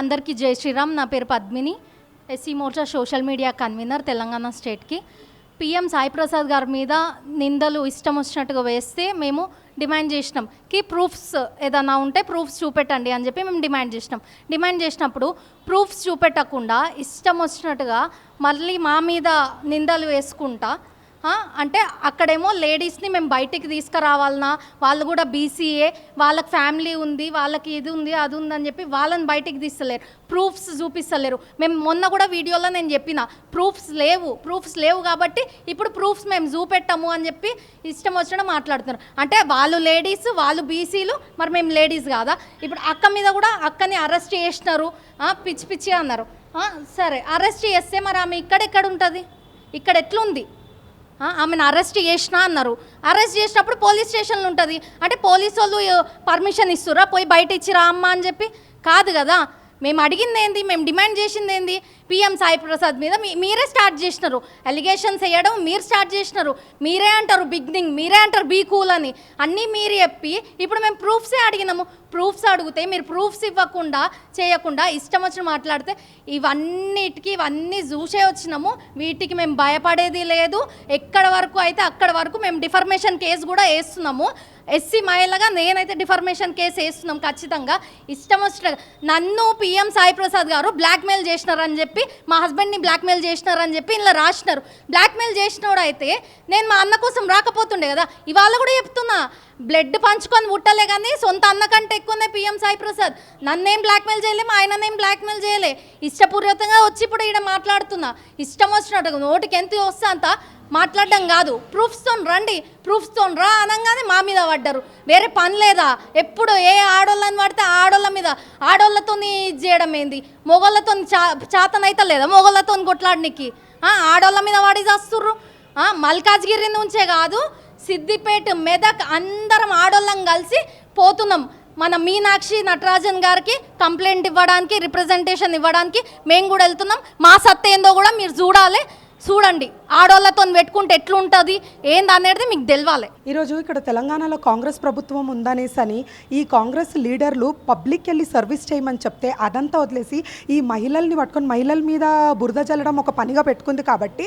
అందరికీ జై శ్రీరామ్. నా పేరు Padmini. SC Morcha social media convenor Telangana స్టేట్కి. పిఎం సాయి ప్రసాద్ గారి మీద నిందలు ఇష్టం వచ్చినట్టుగా వేస్తే మేము డిమాండ్ చేసినాం. కి ప్రూఫ్స్ ఏదైనా ఉంటే ప్రూఫ్స్ చూపెట్టండి అని చెప్పి మేము డిమాండ్ చేసినాం. డిమాండ్ చేసినప్పుడు ప్రూఫ్స్ చూపెట్టకుండా ఇష్టం వచ్చినట్టుగా మళ్ళీ మా మీద నిందలు వేసుకుంటా అంటే అక్కడేమో లేడీస్ని మేము బయటికి తీసుకురావాలన్నా వాళ్ళు కూడా బీసీఏ వాళ్ళకి ఫ్యామిలీ ఉంది వాళ్ళకి ఇది ఉంది అది ఉంది అని చెప్పి వాళ్ళని బయటికి తీస్తలేరు. ప్రూఫ్స్ చూపిస్తలేరు. మేము మొన్న కూడా వీడియోలో నేను చెప్పిన ప్రూఫ్స్ లేవు ప్రూఫ్స్ లేవు కాబట్టి ఇప్పుడు ప్రూఫ్స్ మేము చూపెట్టాము అని చెప్పి ఇష్టం వచ్చిన మాట్లాడుతున్నారు. అంటే వాళ్ళు లేడీస్ వాళ్ళు బీసీలు మరి మేము లేడీస్ కాదా? ఇప్పుడు అక్క మీద కూడా అక్కని అరెస్ట్ చేసినారు పిచ్చి పిచ్చి అన్నారు. సరే అరెస్ట్ చేస్తే మరి ఆమె ఇక్కడెక్కడ ఉంటుంది? ఇక్కడ ఎట్లుంది? ఆమెను అరెస్ట్ చేసినా అన్నారు. అరెస్ట్ చేసినప్పుడు పోలీస్ స్టేషన్లో ఉంటుంది. అంటే పోలీసు వాళ్ళు పర్మిషన్ ఇస్తురా పోయి బయట ఇచ్చిరా అమ్మ అని చెప్పి? కాదు కదా. మేము అడిగింది ఏంది మేము డిమాండ్ చేసింది ఏంది పిఎం సాయి ప్రసాద్ మీద మీరే స్టార్ట్ చేసినారు. అలిగేషన్స్ వేయడం మీరు స్టార్ట్ చేసినారు. మీరే అంటారు బిగ్నింగ్ మీరే అంటారు బీ కూల్ అని. అన్నీ మీరు చెప్పి ఇప్పుడు మేము ప్రూఫ్సే అడిగినాము? ప్రూఫ్స్ అడిగితే మీరు ప్రూఫ్స్ ఇవ్వకుండా చేయకుండా ఇష్టం వచ్చి మాట్లాడితే ఇవన్నిటికీ ఇవన్నీ చూసే వచ్చినాము. వీటికి మేము భయపడేది లేదు. ఎక్కడ వరకు అయితే అక్కడ వరకు మేము డిఫర్మేషన్ కేసు కూడా వేస్తున్నాము. ఎస్సీ మహిళగా నేనైతే డిఫర్మేషన్ కేసు వేస్తున్నాం ఖచ్చితంగా. ఇష్టం వచ్చిన నన్ను పిఎం సాయి ప్రసాద్ గారు బ్లాక్మెయిల్ చేసినారని చెప్పి చెప్పి మా హస్బెండ్ని బ్లాక్మెయిల్ చేసినారని చెప్పి ఇలా రాసినారు. బ్లాక్మెయిల్ చేసినోడు అయితే నేను మా అన్న కోసం రాకపోతుండే కదా ఇవాళ కూడా చెప్తున్నా. బ్లడ్ పంచుకొని పుట్టలే కానీ సొంత అన్న కంటే ఎక్కువనే పిఎం సాయి ప్రసాద్. నన్నేం బ్లాక్మెయిల్ చేయలే మా ఆయననేం బ్లాక్మెయిల్ చేయలే. ఇష్టపూర్వకంగా వచ్చి ఇప్పుడు ఇక్కడ మాట్లాడుతున్నా. ఇష్టం వచ్చినట్టు నోటికి ఎంత వస్తా అంత మాట్లాడడం కాదు. ప్రూఫ్స్తో రండి. ప్రూఫ్స్తో రా అనగానే మా మీద పడ్డారు. వేరే పని లేదా? ఎప్పుడు ఏ ఆడోళ్ళని పడితే ఆడోళ్ళ మీద. ఆడోళ్ళతో ఇది చేయడం ఏంది? మొగోళ్ళతో చా చాతనైతే లేదా మొగోళ్ళతో కొట్లాడనికి? ఆడోళ్ళ మీద వాడి చేస్తుర్రు? మల్కాజ్గిరి నుంచే కాదు సిద్దిపేట మెదక్ అందరం ఆడోళ్ళం కలిసి పోతున్నాం. మన మీనాక్షి నటరాజన్ గారికి కంప్లైంట్ ఇవ్వడానికి రిప్రజెంటేషన్ ఇవ్వడానికి మేము కూడా వెళ్తున్నాం. మా సత్త ఏందో కూడా మీరు చూడాలి. చూడండి ఆడోళ్ళతో పెట్టుకుంటే ఎట్లుంటుంది? ఏంది అనేది మీకు తెలవాలి. ఈరోజు ఇక్కడ తెలంగాణలో కాంగ్రెస్ ప్రభుత్వం ఉందనేసి అని ఈ కాంగ్రెస్ లీడర్లు పబ్లిక్ వెళ్ళి సర్వీస్ చేయమని చెప్తే అదంతా వదిలేసి ఈ మహిళల్ని పట్టుకొని మహిళల మీద బురద చల్లడం ఒక పనిగా పెట్టుకుంది కాబట్టి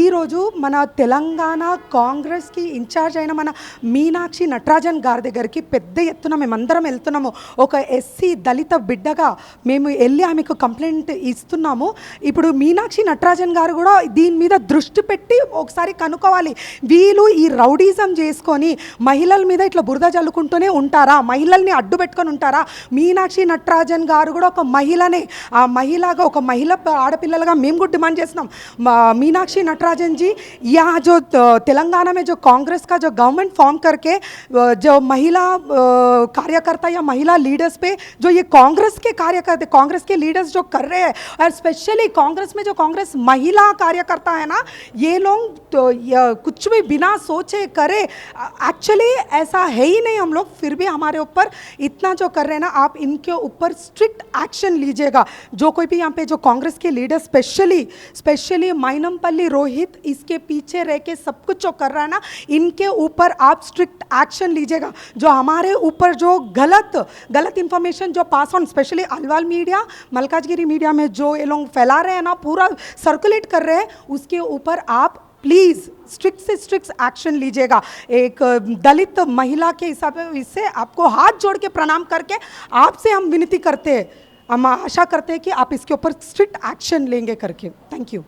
ఈరోజు మన తెలంగాణ కాంగ్రెస్కి ఇన్ఛార్జ్ అయిన మన మీనాక్షి నటరాజన్ గారి దగ్గరికి పెద్ద ఎత్తున మేమందరం వెళ్తున్నాము. ఒక ఎస్సీ దళిత బిడ్డగా మేము వెళ్ళి ఆమెకు కంప్లైంట్ ఇస్తున్నాము. ఇప్పుడు మీనాక్షి నటరాజన్ గారు కూడా దీని మీద దృష్టి పెట్టి ఒకసారి కనుక్కోవాలి వీళ్ళు ఈ రౌడీజం చేసుకొని మహిళల మీద ఇట్లా బురద చల్లుకుంటూనే ఉంటారా మహిళల్ని అడ్డు పెట్టుకొని ఉంటారా మీనాక్షి నటరాజన్ గారు కూడా ఒక మహిళనే ఆ మహిళగా ఒక మహిళ ఆడపిల్లలుగా మేము కూడా డిమాండ్ చేస్తున్నాం మా- मीनाक्षी नटराजन जी यहाँ जो अ, तेलंगाना में जो कांग्रेस का जो गवर्नमेंट फॉर्म करके अ, जो महिला अ, कार्यकर्ता या महिला लीडर्स पे जो ये कांग्रेस के कार्यकर्ता कांग्रेस के लीडर्स जो कर रहे हैं और स्पेशली कांग्रेस में जो कांग्रेस महिला कार्यकर्ता है ना, ये लोग तो कुछ भी बिना सोचे करे एक्चुअली ऐसा है ही नहीं हम लोग, फिर भी हमारे ऊपर इतना जो कर रहे हैं ना, आप इनके ऊपर स्ट्रिक्ट एक्शन लीजिएगा। जो कोई भी यहाँ पे जो कांग्रेस के leader specially specially Mainampally Rohit, इसके पीछे रह के सब कुछ जो कर रहा है ना, इनके ऊपर आप स्ट्रिक्ट एक्शन लीजिएगा। जो हमारे ऊपर जो गलत गलत इंफॉर्मेशन जो pass on specially Alwal media Malkajgiri media में जो ये लोग फैला रहे हैं ना, पूरा सर्कुलेट कर रहे हैं उसके ऊपर आप प्लीज़ स्ट्रिक्ट से स्ट्रिक्ट एक्शन लीजिएगा। एक दलित महिला के हिसाब से इससे आपको हाथ जोड़ के प्रणाम करके आपसे हम विनती करते हैं। हम आशा करते हैं कि आप इसके ऊपर स्ट्रिक्ट एक्शन लेंगे करके। Thank you